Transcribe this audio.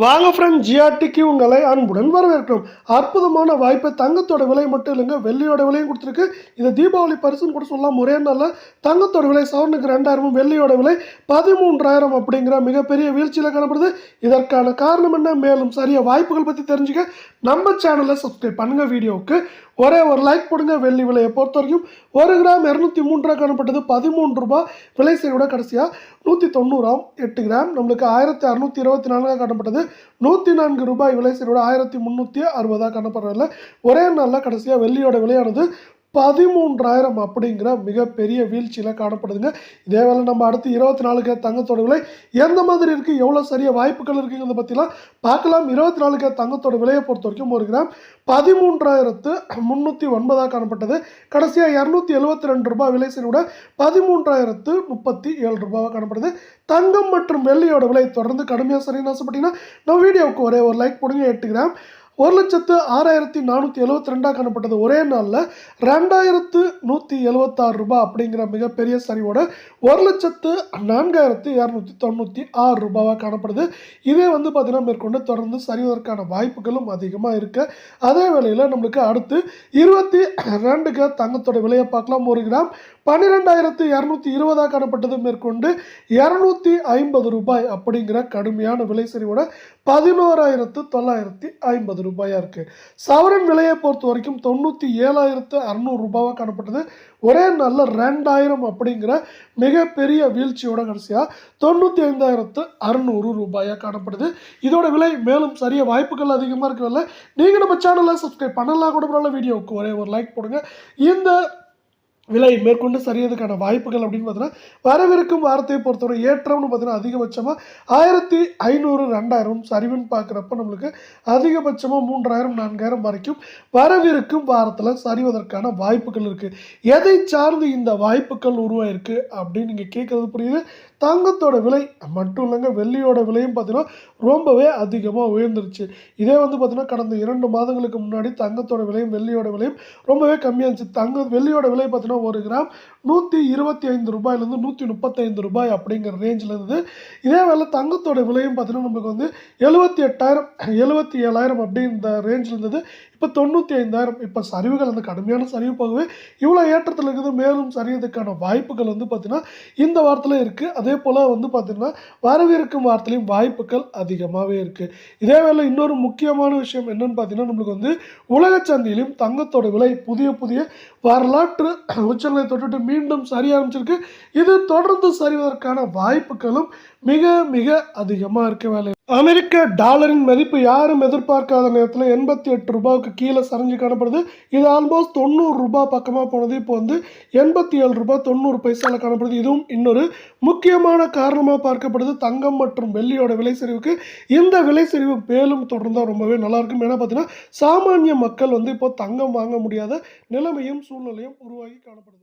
வாங்க ஃப்ரெண்ட் ஜிஆர்டிக்கு உங்களை அன்புடன் வரவேற்கிறோம். அற்புதமான வாய்ப்பை தங்கத்தோட விலை மட்டும் இல்லைங்க வெள்ளியோட விலையும் கொடுத்துருக்கு. இது தீபாவளி பரிசுன்னு கூட சொல்லலாம் ஒரே நாளில் தங்கத்தோட விலை சவரனுக்கு ரெண்டாயிரமும் வெள்ளியோட விலை பதிமூன்றாயிரம் அப்படிங்கிற மிகப்பெரிய வீழ்ச்சியில் காணப்படுது. இதற்கான காரணம் என்ன? மேலும் சரிய வாய்ப்புகள் பற்றி தெரிஞ்சுக்க நம்ம சேனலை சப்ஸ்கிரைப் பண்ணுங்கள் வீடியோவுக்கு. ஒரே ஒரு லைக் போடுங்க வெள்ளி விலையை பொறுத்த வரைக்கும் ஒரு கிராம் இரநூத்தி மூன்றா காணப்பட்டது. பதிமூன்று ரூபாய் விலை செய்ய விட கடைசியாக நூற்றி தொண்ணூறாம் எட்டு கிராம். நம்மளுக்கு ஆயிரத்தி அறுநூற்றி இருபத்தி நான்காக காணப்பட்டது. நூற்றி நான்கு ரூபாய் விலை செய்யோட ஆயிரத்தி முந்நூற்றி அறுபதாக காணப்படுறதில்ல ஒரே நாளில் கடைசியாக வெள்ளியோட விலையானது பதிமூன்றாயிரம் அப்படிங்கிற மிகப்பெரிய வீழ்ச்சியில் காணப்படுதுங்க. இதே வேளை நம்ம அடுத்து இருபத்தி நாலுக்கு தங்கத்தோட விலை எந்த மாதிரி இருக்குது எவ்வளோ சரிய வாய்ப்புகள் இருக்குங்கிறத பற்றிலாம் பார்க்கலாம். இருபத்தி நாலுக்கு தங்கத்தோட விலையை பொறுத்த வரைக்கும் ஒரு கிராம் பதிமூன்றாயிரத்து முந்நூற்றி ஒன்பதாக காணப்பட்டது. கடைசியாக இரநூத்தி எழுபத்தி ரெண்டு ரூபாய் விலை விட பதிமூன்றாயிரத்து முப்பத்தி ஏழு ரூபாவாக காணப்படுது. தங்கம் மற்றும் வெள்ளியோட விலை தொடர்ந்து கடுமையாக சரின்னு ஆசைப்பட்டீங்கன்னா நம்ம வீடியோவுக்கு ஒரே ஒரு லைக் போடுங்க எட்டு கிராம் ஒரு லட்சத்து ஆறாயிரத்தி நானூற்றி எழுபத்தி ரெண்டாக காணப்பட்டது ஒரே நாளில் ரெண்டாயிரத்து நூற்றி எழுபத்தாறு ரூபாய் அப்படிங்கிற மிகப்பெரிய சரிவோட ஒரு லட்சத்து நான்காயிரத்து இரநூத்தி தொண்ணூற்றி ஆறு ரூபாவாக காணப்படுது. இதே வந்து பார்த்திங்கன்னா மேற்கொண்டு தொடர்ந்து சரிவதற்கான வாய்ப்புகளும் அதிகமாக இருக்கு. அதே வேளையில் நம்மளுக்கு அடுத்து இருபத்தி ரெண்டுக்கு தங்கத்தோட விலையை பார்க்கலாம். ஒரு கிராம் பன்னிரெண்டாயிரத்து இரநூத்தி இருபதாக காணப்பட்டது மேற்கொண்டு இரநூத்தி ஐம்பது ரூபாய் அப்படிங்கிற கடுமையான விலை சரிவோட பதினோராயிரத்து தொள்ளாயிரத்தி ஐம்பது ரூபாயாக இருக்குது சவரன் விலையை பொறுத்த வரைக்கும் தொண்ணூற்றி ஏழாயிரத்து அறநூறு ரூபாவாக காணப்பட்டது. ஒரே நாளில் ரெண்டாயிரம் அப்படிங்கிற மிகப்பெரிய வீழ்ச்சியோட கடைசியாக தொண்ணூற்றி ஐந்தாயிரத்து அறநூறு ரூபாயாக காணப்படுது. இதோட விலை மேலும் சரிய வாய்ப்புகள் அதிகமாக இருக்கிறதில்ல நீங்கள் நம்ம சேனலில் சப்ஸ்கிரைப் பண்ணலாம் கூட பரவாயில்ல வீடியோவுக்கு ஒரே ஒரு லைக் போடுங்க. இந்த விலை மேற்கொண்டு சரியதுக்கான வாய்ப்புகள் அப்படின்னு பார்த்தீங்கன்னா வரவிருக்கும் வாரத்தை பொறுத்தவரை ஏற்றம்னு பார்த்தீங்கன்னா அதிகபட்சமாக ஆயிரத்தி ஐநூறு ரெண்டாயிரம் சரிவுன்னு பார்க்குறப்ப நம்மளுக்கு அதிகபட்சமாக மூன்றாயிரம் நான்காயிரம் வரைக்கும் வரவிருக்கும் வாரத்தில் சரிவதற்கான வாய்ப்புகள் இருக்குது எதை சார்ந்து இந்த வாய்ப்புகள் உருவாயிருக்கு அப்படின்னு நீங்கள் கேட்குறது புரியுது. தங்கத்தோட விலை மட்டும் இல்லைங்க வெள்ளியோட விலையும் பார்த்தீங்கன்னா ரொம்பவே அதிகமாக உயர்ந்துருச்சு. இதே வந்து பார்த்திங்கன்னா கடந்த இரண்டு மாதங்களுக்கு முன்னாடி தங்கத்தோட விலையும் வெள்ளியோட விலையும் ரொம்பவே கம்மியாக இருந்துச்சு. தங்க வெள்ளியோட விலை பார்த்திங்கன்னா ஒரு கிராம் நூற்றி இருபத்தி ஐந்து ரூபாயிலேருந்து நூற்றி முப்பத்தைந்து ரூபாய் அப்படிங்கிற ரேஞ்சிலேருந்து இதே வேலை தங்கத்தோட விலையும் பார்த்தீங்கன்னா நம்மளுக்கு வந்து எழுபத்தி எட்டாயிரம் எழுபத்தி ஏழாயிரம் அப்படின்ற ரேஞ்சில் இருந்தது. இப்போ தொண்ணூற்றி ஐந்தாயிரம். இப்போ சரிவுகள் அந்த கடுமையான சரிவு போகவே இவ்வளோ ஏற்றத்தில் இருக்குது. மேலும் சரியதுக்கான வாய்ப்புகள் வந்து பார்த்திங்கன்னா இந்த வாரத்தில் இருக்குது அதே போல் வந்து பார்த்திங்கன்னா வரவிருக்கும் வாரத்துலேயும் வாய்ப்புகள் அதிகமாகவே இருக்குது இதே வேளை இன்னொரு முக்கியமான விஷயம் என்னன்னு பார்த்தீங்கன்னா நம்மளுக்கு வந்து உலக சந்தையிலும் தங்கத்தோட விலை புதிய புதிய வரலாற்று உச்சங்களை தொட்டுட்டு மீண்டும் சரி ஆரம்பிச்சிருக்கு. இது தொடர்ந்து சரிவதற்கான வாய்ப்புகளும் மிக மிக அதிகமாக இருக்க வேலை. அமெரிக்க டாலரின் மதிப்பு யாரும் எதிர்பார்க்காத நேரத்தில் எண்பத்தி எட்டு ரூபாய்க்கு கீழே சரிஞ்சு காணப்படுது. இது ஆல்மோஸ்ட் தொண்ணூறு ரூபாய் பக்கமாக போனது. இப்போ வந்து எண்பத்தி ஏழு ரூபாய் தொண்ணூறு பைசாவில் காணப்படுது. இதுவும் இன்னொரு முக்கியமான காரணமாக பார்க்கப்படுது. தங்கம் மற்றும் வெள்ளியோட விலை சரிவுக்கு இந்த விலை சரிவு மேலும் தொடர்ந்தால் ரொம்பவே நல்லா இருக்கும் ஏன்னா பார்த்தீங்கன்னா சாமானிய மக்கள் வந்து இப்போ தங்கம் வாங்க முடியாத நிலைமையும் சூழ்நிலையும் உருவாகி காணப்படுது.